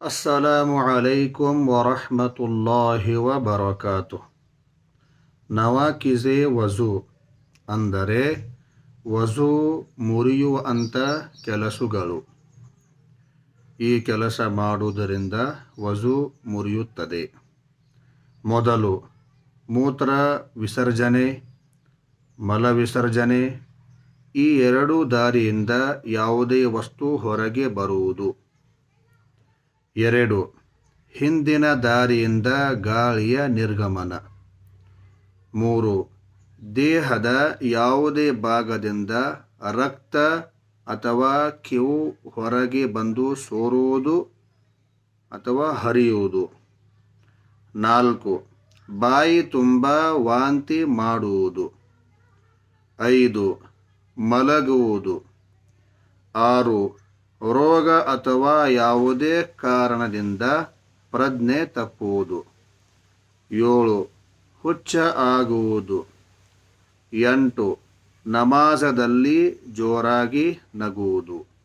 ಅಸ್ಸಲಾಮು ಅಲೈಕುಂ ವರಹಮತುಲ್ಲಾಹಿ ವಬರಕಾತು ನವಾಕಿಜೆ ವಜು ಅಂದರೆ ವಜು ಮುರಿಯುವಂಥ ಕೆಲಸಗಳು. ಈ ಕೆಲಸ ಮಾಡುವುದರಿಂದ ವಜು ಮುರಿಯುತ್ತದೆ. ಮೊದಲು ಮೂತ್ರ ವಿಸರ್ಜನೆ, ಮಲ ವಿಸರ್ಜನೆ ಈ ಎರಡೂ ದಾರಿಯಿಂದ ಯಾವುದೇ ವಸ್ತು ಹೊರಗೆ ಬರುವುದು. ಎರಡು, ಹಿಂದಿನ ದಾರಿಯಿಂದ ಗಾಳಿಯ ನಿರ್ಗಮನ. ಮೂರು, ದೇಹದ ಯಾವುದೇ ಭಾಗದಿಂದ ರಕ್ತ ಅಥವಾ ಕಿವು ಹೊರಗೆ ಬಂದು ಸೋರುವುದು ಅಥವಾ ಹರಿಯುವುದು. ನಾಲ್ಕು, ಬಾಯಿ ತುಂಬ ವಾಂತಿ ಮಾಡುವುದು. ಐದು, ಮಲಗುವುದು. ಆರು ರೋಗ ಅಥವಾ ಯಾವುದೇ ಕಾರಣದಿಂದ ಪ್ರಜ್ಞೆ ತಪ್ಪುವುದು. ಏಳು ಹುಚ್ಚ ಆಗುವುದು. ಎಂಟು ನಮಾಜದಲ್ಲಿ ಜೋರಾಗಿ ನಗುವುದು.